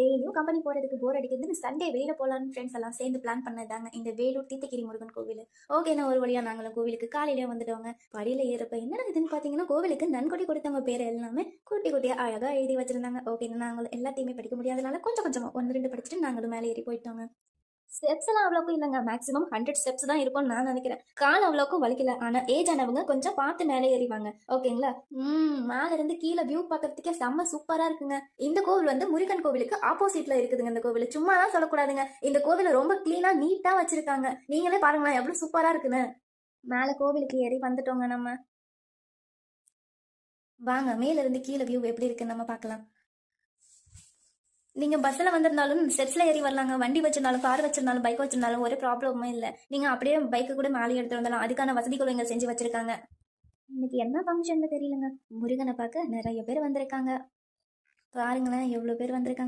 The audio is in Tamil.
டெய்லியும் கம்பெனி போறதுக்கு போர் அடிக்குதுன்னு சண்டே வெளியில போலான்னு ஃப்ரெண்ட்ஸ் எல்லாம் சேர்ந்து பிளான் பண்ணதாங்க இந்த வேலூர் தீத்தகிரி முருகன் கோவில். ஓகே ஒரு வழியா நாங்களும் கோவிலுக்கு காலையிலே வந்துட்டோங்க. படியில ஏறப்ப என்ன இதுன்னு பார்த்தீங்கன்னா கோவிலுக்கு நன்கொடை கொடுத்தவங்க பேர் எல்லாமே குட்டி குட்டியா அழகா எழுதி வச்சிருந்தாங்க. ஓகே நாங்களும் எல்லாத்தையுமே படிக்க முடியாதனால கொஞ்சம் கொஞ்சமா ஒன்று ரெண்டு படிச்சுட்டு நாங்களும் மேலே ஏறி போயிட்டோங்க. ஸ்டெப்ஸ் எல்லாம் அவ்வளோக்கும் இல்லைங்க. மேக்ஸிமம் ஹண்ட்ரட் ஸ்டெப்ஸ் தான் இருக்கும்னு நான் நினைக்கிறேன். கால் அவ்வளோக்கும் வலிக்கல. ஆனா ஏஜ் ஆனவங்க கொஞ்சம் பார்த்து மேலே ஏறிவாங்க. ஓகேங்களா ம் மேல இருந்து கீழே வியூ பார்க்கறதுக்கே செம்ம சூப்பரா இருக்குங்க. இந்த கோவில் வந்து முருகன் கோவிலுக்கு ஆப்போசிட்ல இருக்குதுங்க இந்த கோவில். சும்மா தான் சொல்லக்கூடாதுங்க. இந்த கோவில ரொம்ப கிளீனா நீட்டா வச்சிருக்காங்க. நீங்களே பாருங்களேன் எவ்வளவு சூப்பரா இருக்குன்னு. மேல கோவிலுக்கு ஏறி வந்துட்டோங்க நம்ம. வாங்க மேல இருந்து கீழே வியூ எப்படி இருக்குன்னு நம்ம பார்க்கலாம். நீங்கள் பஸ்ஸில் வந்திருந்தாலும் ஸ்டெப்ஸில் ஏறி வரலாங்க. வண்டி வச்சிருந்தாலும் கார் வச்சிருந்தாலும் பைக் வச்சிருந்தாலும் ஒரு ப்ராப்ளமும் இல்லை. நீங்கள் அப்படியே பைக்கு கூட மேலே எடுத்து வந்தாலும் அதுக்கான வசதிகளும் இங்கே செஞ்சு வச்சுருக்காங்க. இன்னைக்கு என்ன ஃபங்க்ஷன் தெரியலங்க. முருகனை பார்க்க நிறைய பேர் வந்திருக்காங்க. பாருங்களேன் எவ்வளோ பேர் வந்திருக்காங்க.